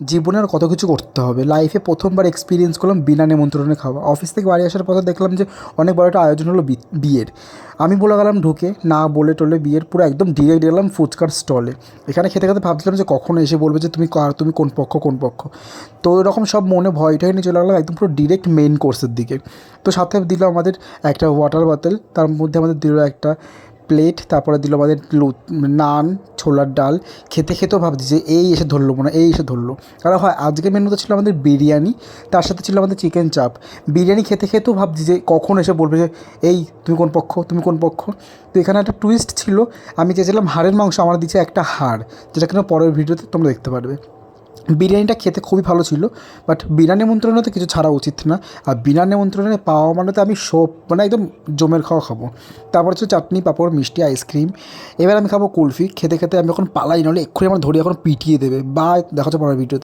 জীবনে আর কত কিছু করতে হবে। লাইফে প্রথমবার এক্সপিরিয়েন্স করলাম বিনা নিমন্ত্রণে খাওয়া। অফিস থেকে বাড়ি আসার পথে দেখলাম যে অনেক বড় একটা আয়োজন হলো বিয়ের। আমি বলে গেলাম ঢুকে, না বলে টলে বিয়ের পুরো একদম ডিরেক্ট গেলাম ফুচকার স্টলে এখানে খেতে খেতে ভাবছিলাম যে কখন এসে বলবে যে তুমি কার, তুমি কোন পক্ষ কোন পক্ষ। তো এরকম সব মনে ভয় টয় নিয়ে চলে গেলাম একদম পুরো ডিরেক্ট মেন কোর্সের দিকে। তো সাথে দিল আমাদের একটা ওয়াটার বোতল তার মধ্যে আমাদের দিল একটা প্লেট তারপরে দিল আমাদের নান, ছোলার ডাল। খেতে খেতেও ভাবছি যে এই এসে ধরলো মনে এই এসে ধরলো। কারণ হয়, আজকের মেনুতে ছিল আমাদের বিরিয়ানি, তার সাথে ছিল আমাদের চিকেন চাপ বিরিয়ানি খেতে খেতেও ভাবছি যে কখন এসে বলবে যে, এই, তুমি কোন পক্ষ? তুমি কোন পক্ষ? তো এখানে একটা টুইস্ট ছিল, আমি চেয়েছিলাম হাড়ের মাংস আমার দিচ্ছে একটা হাড়, যেটা কিনা পরের ভিডিওতে তোমরা দেখতে পারবে। বিরিয়ানিটা খেতে খুবই ভালো ছিল বাট বিনা তো কিছু ছাড়া উচিত না। আর বিনা নিমন্ত্রণে পাওয়া মানে তো আমি সব মানে একদম জমের খাওয়া খাব। তারপর হচ্ছে চাটনি, পাঁপড়, মিষ্টি, আইসক্রিম। এবার আমি খাব কুলফি। খেতে খেতে আমি এখন পালাই, নাহলে এক্ষুনি আমার ধরে এখন পিটিয়ে দেবে। বা দেখা যাচ্ছে পরের ভিডিওতে